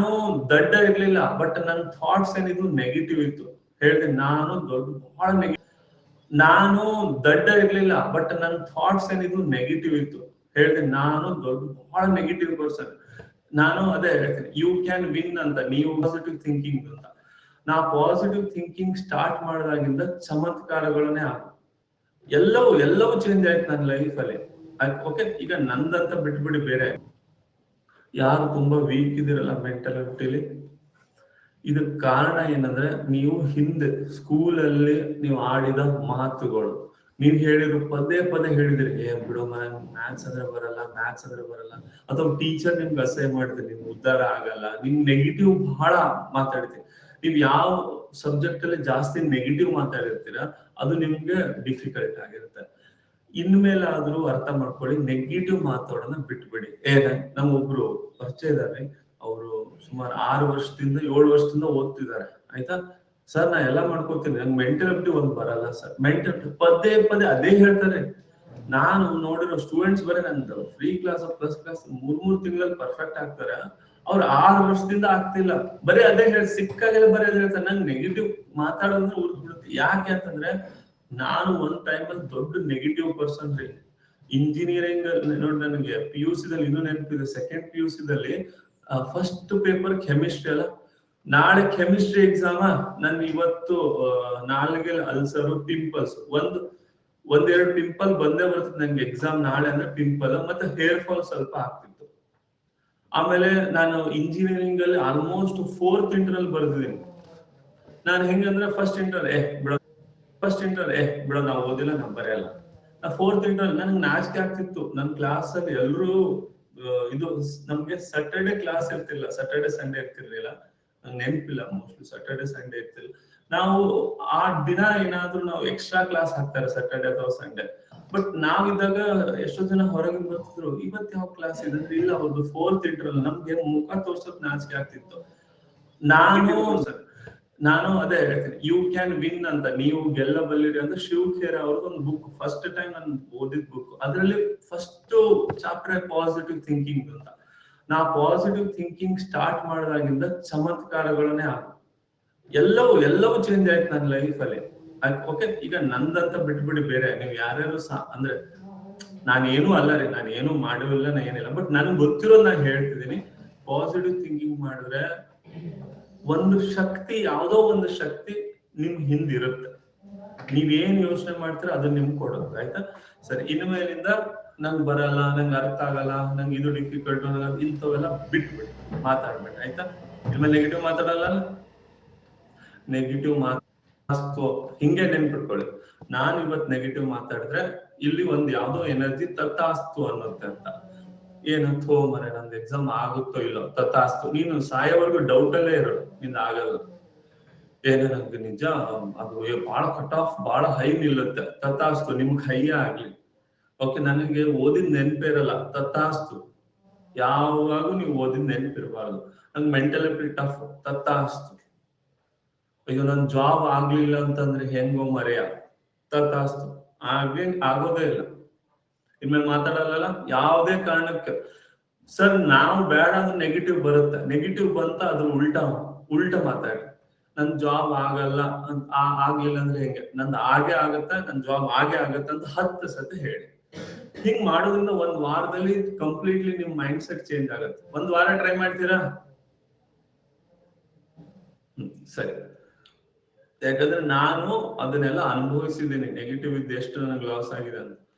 ನಾನು ದಡ್ಡ ಇರ್ಲಿಲ್ಲ ಬಟ್ ನನ್ನ ಥಾಟ್ಸ್ ಏನಿದ್ರು ನೆಗೆಟಿವ್ ಇತ್ತು. ಹೇಳಿದೆ, ನಾನು ದೊಡ್ಡ ಬಹಳ ನೆಗೆಟಿವ್ ನಾನು ದಡ್ಡ ಇರ್ಲಿಲ್ಲ ಬಟ್ ನನ್ನ ಥಾಟ್ಸ್ ಏನಿದ್ರು ನೆಗೆಟಿವ್ ಇತ್ತು. ಹೇಳಿದೆ, ನಾನು ದೊಡ್ಡ ಬಹಳ ನೆಗೆಟಿವ್ ಪರ್ಸನ್ ನಾನು ಅದೇ ಹೇಳ್ತೀನಿ ಯು ಕ್ಯಾನ್ ವಿನ್ ಅಂತ, ನೀವು ಪಾಸಿಟಿವ್ ಥಿಂಕಿಂಗ್ ಅಂತ. ನಾ ಪಾಸಿಟಿವ್ ಥಿಂಕಿಂಗ್ ಸ್ಟಾರ್ಟ್ ಮಾಡಿದಾಗಿಂದ ಚಮತ್ಕಾರಗಳನ್ನೇ ಆಗ. ಎಲ್ಲವೂ ಎಲ್ಲವೂ ಚೇಂಜ್ ಆಯ್ತು ನನ್ನ ಲೈಫ್ ಅಲ್ಲಿ. ಓಕೆ ಈಗ ನಂದಂತ ಬಿಟ್ಬಿಡಿ ಬೇರೆ. ಯಾರು ತುಂಬಾ ವೀಕ್ ಇದಿರಲ್ಲ ಮೆಂಟಾಲಿಟಿಲಿ ಇದಕ್ ಕಾರಣ ಏನಂದ್ರೆ ನೀವು ಹಿಂದೆ ಸ್ಕೂಲಲ್ಲಿ ನೀವು ಆಡಿದ ಮಾತುಗಳು. ನೀವ್ ಹೇಳಿದ್ರು ಪದೇ ಪದೇ ಹೇಳಿದ್ರಿ, ಏ ಬಿಡು ಮ್ಯಾಥ್ಸ್ ಅಂದ್ರೆ ಬರಲ್ಲ ಮ್ಯಾಥ್ಸ್ ಅಂದ್ರೆ ಬರಲ್ಲ. ಅಥವಾ ಟೀಚರ್ ನಿಮ್ಗೆ ಅಸಹ್ಯ ಮಾಡಿದ್ರೆ ನಿಮ್ ಉದ್ಧಾರ ಆಗಲ್ಲ ನಿಮ್ ನೆಗೆಟಿವ್ ಬಹಳ ಮಾತಾಡ್ತೀವಿ ನೀವ್ ಯಾವ ಸಬ್ಜೆಕ್ಟ್ ಅಲ್ಲಿ ಜಾಸ್ತಿ ನೆಗೆಟಿವ್ ಮಾತಾಡಿರ್ತೀರ, ಅದು ನಿಮ್ಗೆ ಡಿಫಿಕಲ್ಟ್ ಆಗಿರುತ್ತೆ. ಇನ್ಮೇಲಾದ್ರೂ ಅರ್ಥ ಮಾಡ್ಕೊಳ್ಳಿ ನೆಗೆಟಿವ್ ಮಾತಾಡೋದನ್ನ ಬಿಟ್ಬಿಡಿ. ನಮ್ಮೊಬ್ರು ಪರಿಚಯ ಇದಾರೆ. ಅವರು ಸುಮಾರು ಆರು ವರ್ಷದಿಂದ, ಏಳು ವರ್ಷದಿಂದ ಓದ್ತಿದ್ದಾರೆ. ಆಯ್ತಾ? ಸರ್, ನಾ ಎಲ್ಲ ಮಾಡ್ಕೊತೀನಿ. ನಂಗೆ ಮೆಂಟಲಿಟಿ ಒಂದು ಬರಲ್ಲ ಸರ್. ಮೆಂಟಲ್ ಪದೇ ಪದೇ ಅದೇ ಹೇಳ್ತಾರೆ. ನಾನು ನೋಡಿರೋ ಸ್ಟೂಡೆಂಟ್ಸ್ ಬರೀ ನಂದು. ಫ್ರೀ ಕ್ಲಾಸ್ ಪ್ಲಸ್ ಕ್ಲಾಸ್ ಮೂರ್ ಮೂರ್ ತಿಂಗಳಲ್ಲಿ ಪರ್ಫೆಕ್ಟ್ ಆಗ್ತಾರೆ. ಅವ್ರು ಆರು ವರ್ಷದಿಂದ ಆಗ್ತಿಲ್ಲ. ಬರೀ ಅದೇ ಹೇಳಿ ಸಿಕ್ಕಾಗೆಲ್ಲ ಬರೀ ಅದೇ ಹೇಳ್ತಾರೆ ನಂಗೆ ನೆಗೆಟಿವ್ ಮಾತಾಡೋದ್ರೆ ಉರ್ದ್ ಯಾಕೆ ಅಂತಂದ್ರೆ ನಾನು ಒಂದ್ ಟೈಮ್ ಅಲ್ಲಿ ದೊಡ್ಡ ನೆಗೆಟಿವ್ ಪರ್ಸನ್ ರೀ. ಇಂಜಿನಿಯರಿಂಗ್ ನೋಡಿ ನನಗೆ ಪಿ ಯು ದಲ್ಲಿ ಇನ್ನೂ ನೆನಪಿದೆ. ಸೆಕೆಂಡ್ ಪಿ ಯು ದಲ್ಲಿ ಫಸ್ಟ್ ಪೇಪರ್ ಕೆಮಿಸ್ಟ್ರಿ ಅಲ್ಲ. ನಾಳೆ ಕೆಮಿಸ್ಟ್ರಿ ಎಕ್ಸಾಮ ನನ್ ಇವತ್ತು ನಾಲ್ಗೆ ಅಲ್ಸರು ಪಿಂಪಲ್ಸ್ ಒಂದ್, ಒಂದೆರಡು ಪಿಂಪಲ್ ಬಂದೇ ಬರ್ತದೆ ನಂಗೆ ಎಕ್ಸಾಮ್ ನಾಳೆ ಅಂದ್ರೆ ಪಿಂಪಲ್ ಮತ್ತೆ ಹೇರ್ ಫಾಲ್ ಸ್ವಲ್ಪ ಆಗ್ತಿತ್ತು. ಆಮೇಲೆ ನಾನು ಇಂಜಿನಿಯರಿಂಗ್ ಅಲ್ಲಿ ಆಲ್ಮೋಸ್ಟ್ ಫೋರ್ತ್ ಇಂಟರ್ನಲ್ ಬರ್ದಿದ್ದೀನಿ. ನಾನು ಹೆಂಗಂದ್ರೆ ಫಸ್ಟ್ ಇಂಟರ್ ಏ ಬಿಡೋ. ಫಸ್ಟ್ ಇಂಟರ್ ಏ ಬಿಡೋ ನಾವು ಓದಿಲ್ಲ ನಾವು ಬರೆಯಲ್ಲ. ನಾ ಫೋರ್ತ್ ಇಂಟರ್ ನನ್ಗೆ ನಾಚಿಕೆ ಆಗ್ತಿತ್ತು. ನನ್ನ ಕ್ಲಾಸ್ ಅಲ್ಲಿ ಎಲ್ಲರೂ ಇದು ನಮ್ಗೆ ಸಾಟರ್ಡೆ ಕ್ಲಾಸ್ ಇರ್ತಿಲ್ಲ ಸಾಟರ್ಡೆ ಸಂಡೇ ಇರ್ತಿರ್ಲಿಲ್ಲ. ನಂಗೆ ನೆನಪಿಲ್ಲ ಮೋಸ್ಟ್ಲಿ ಸಾಟರ್ಡೆ ಸಂಡೇ ಇರ್ತಿಲ್ಲ ನಾವು ಆ ದಿನ ಏನಾದ್ರೂ ನಾವು ಎಕ್ಸ್ಟ್ರಾ ಕ್ಲಾಸ್ ಹಾಕ್ತಾರೆ ಸಾಟರ್ಡೆ ಅಥವಾ ಸಂಡೇ ಬಟ್ ನಾವಿದ್ದಾಗ ಎಷ್ಟೋ ಜನ ಹೊರಗೆ ಬರ್ತಿದ್ರು ಇವತ್ ಯಾವ ಕ್ಲಾಸ್ ಇದೆ? ಇಲ್ಲ ಅವ್ರದ್ದು ಫೋರ್ತ್ ಇಂಟರ್ ನಮ್ಗೆ ಮುಖ ತೋರ್ಸೋಕ್ ನಾಚಿಕೆ ಆಗ್ತಿತ್ತು. ನಾನು ನಾನು ಅದೇ ಹೇಳ್ತೀನಿ. ಯು ಕ್ಯಾನ್ ವಿನ್ ಅಂತ. ನೀವು ಗೆಲ್ಲಬಲ್ಲಿರಿ ಅಂತ ಶಿವ್ ಖೇರ್ ಅವ್ರದ್ದು ಬುಕ್ ಫಸ್ಟ್ ಟೈಮ್ ನಾನು ಓದಿದ ಬುಕ್ ಅದರಲ್ಲಿ ಫಸ್ಟ್ ಚಾಪ್ಟರ್ ಪಾಸಿಟಿವ್ ಥಿಂಕಿಂಗ್ ಅಂತ. ನಾ ಪಾಸಿಟಿವ್ ಥಿಂಕಿಂಗ್ ಸ್ಟಾರ್ಟ್ ಮಾಡಿದಾಗಿಂದ ಚಮತ್ಕಾರಗಳನ್ನೇ ಆಗ ಎಲ್ಲವೂ ಎಲ್ಲವೂ ಚೇಂಜ್ ಆಯ್ತು ನನ್ನ ಲೈಫ್ ಅಲ್ಲಿ. ಓಕೆ ಈಗ ನಂದಂತ ಬಿಟ್ಬಿಡಿ ಬೇರೆ. ನೀವು ಯಾರ್ಯಾರು ಸಾ, ಅಂದ್ರೆ ನಾನೇನು ಅಲ್ಲ ರೀ. ನಾನು ಏನು ಮಾಡಿಲ್ಲ ನಾ ಏನಿಲ್ಲ. ಬಟ್ ನನಗೆ ಗೊತ್ತಿರೋದು ನಾನು ಹೇಳ್ತಿದ್ದೀನಿ. ಪಾಸಿಟಿವ್ ಥಿಂಕಿಂಗ್ ಮಾಡಿದ್ರೆ ಒಂದು ಶಕ್ತಿ, ಯಾವ್ದೋ ಒಂದು ಶಕ್ತಿ ನಿಮ್ ಹಿಂದಿರುತ್ತೆ. ನೀವೇನ್ ಯೋಚನೆ ಮಾಡ್ತೀರ ಅದನ್ನ ನಿಮ್ಗೆ ಕೊಡೋದು, ಆಯ್ತಾ? ಸರಿ ಇನ್ನು ಮೇಲಿಂದ ನಂಗೆ ಬರಲ್ಲ, ನಂಗೆ ಅರ್ಥ ಆಗಲ್ಲ, ನಂಗೆ ಇದು ಡಿಫಿಕಲ್ಟ್ ಇಂಥವೆಲ್ಲ ಬಿಟ್ಬಿಡಿ, ಮಾತಾಡ್ಬೇಡಿ, ಆಯ್ತಾ? ಇನ್ಮೇಲೆ ನೆಗೆಟಿವ್ ಮಾತಾಡಲ್ಲ? ನೆಗೆಟಿವ್ ಮಾತು ಹಿಂಗೆ ನೆನ್ಪಿಟ್ಕೊಳ್ಳಿ. ನಾನು ಇವತ್ ನೆಗೆಟಿವ್ ಮಾತಾಡಿದ್ರೆ ಇಲ್ಲಿ ಒಂದ್ ಯಾವ್ದೋ ಎನರ್ಜಿ ತತ್ತಾಸ್ತು ಅನ್ನೋದ್ ಅಂತ. ಏನಂತ ಮನೆ ನಂದು ಎಕ್ಸಾಮ್ ಆಗುತ್ತೋ ಇಲ್ಲೋ ತತ್ತಾಸ್ತು ನೀನು ಸಾಯೋವರೆಗೂ ಡೌಟ್ ಅಲ್ಲೇ ಇರೋ, ನಿಂದ ಆಗಲ್ಲ. ಏನೇ ನಂಗೆ ನಿಜ, ಅದು ಬಹಳ ಕಟ್ ಆಫ್ ಬಹಳ ಹೈ ನಿಲ್ಲುತ್ತೆ. ತತ್ತಾಸ್ತು ನಿಮ್ಗೆ ಹೈಯೇ ಆಗ್ಲಿ. ಓಕೆ ನನಗೆ ಓದಿದ್ ನೆನಪಿರಲ್ಲ ತತ್ತಾಸ್ತು ಯಾವಾಗೂ ನೀವು ಓದಿದ ನೆನಪಿರಬಾರ್ದು ನಂಗೆ ಮೆಂಟಲಿಟಿ ಟಫ್ ತತ್ತಾಸ್ತು ಅಯ್ಯೋ, ನನ್ ಜಾಬ್ ಆಗ್ಲಿಲ್ಲ ಅಂತಂದ್ರೆ ಹೆಂಗೋ ಮರೆಯ ತತ್ತಾಸ್ತು ಆಗ್ಲಿ ಆಗೋದೇ ಇಲ್ಲ. ಇನ್ಮೇಲೆ ಮಾತಾಡಲ್ಲ ಯಾವುದೇ ಕಾರಣಕ್ಕೆ. ಸರ್, ನಾವು ಬೇಡ ಅಂದ್ರೆ ನೆಗೆಟಿವ್ ಬರುತ್ತೆ. ನೆಗೆಟಿವ್ ಬಂತ ಅದ್ರ ಉಲ್ಟಾ ಉಲ್ಟಾ ಮಾತಾಡಿ. ನನ್ ಜಾಬ್ ಆಗಲ್ಲ ಅಂತ ಆಗ್ಲಿಲ್ಲ ಅಂದ್ರೆ ಹೆಂಗೆ? ನಂದು ಹಾಗೆ ಆಗತ್ತ? ನನ್ ಜಾಬ್ ಹಾಗೆ ಆಗತ್ತ ಅಂತ ಹತ್ತು ಸತಿ ಹೇಳಿ. ಹಿಂಗ್ ಮಾಡೋದ್ರಿಂದ ಒಂದ್ ವಾರದಲ್ಲಿ ಕಂಪ್ಲೀಟ್ಲಿ ನಿಮ್ ಮೈಂಡ್ ಸೆಟ್ ಚೇಂಜ್ ಆಗತ್ತೆ. ಒಂದ್ ವಾರ ಟ್ರೈ ಮಾಡ್ತೀರಾ? ಸರಿ. ಯಾಕಂದ್ರೆ ನಾನು ಅದನ್ನೆಲ್ಲ ಅನುಭವಿಸಿದ್ದೀನಿ. ನೆಗೆಟಿವ್ ಇದ್ದು ಎಷ್ಟು ನನಗೆ ಲಾಸ್ ಆಗಿದೆ ಅಂತ.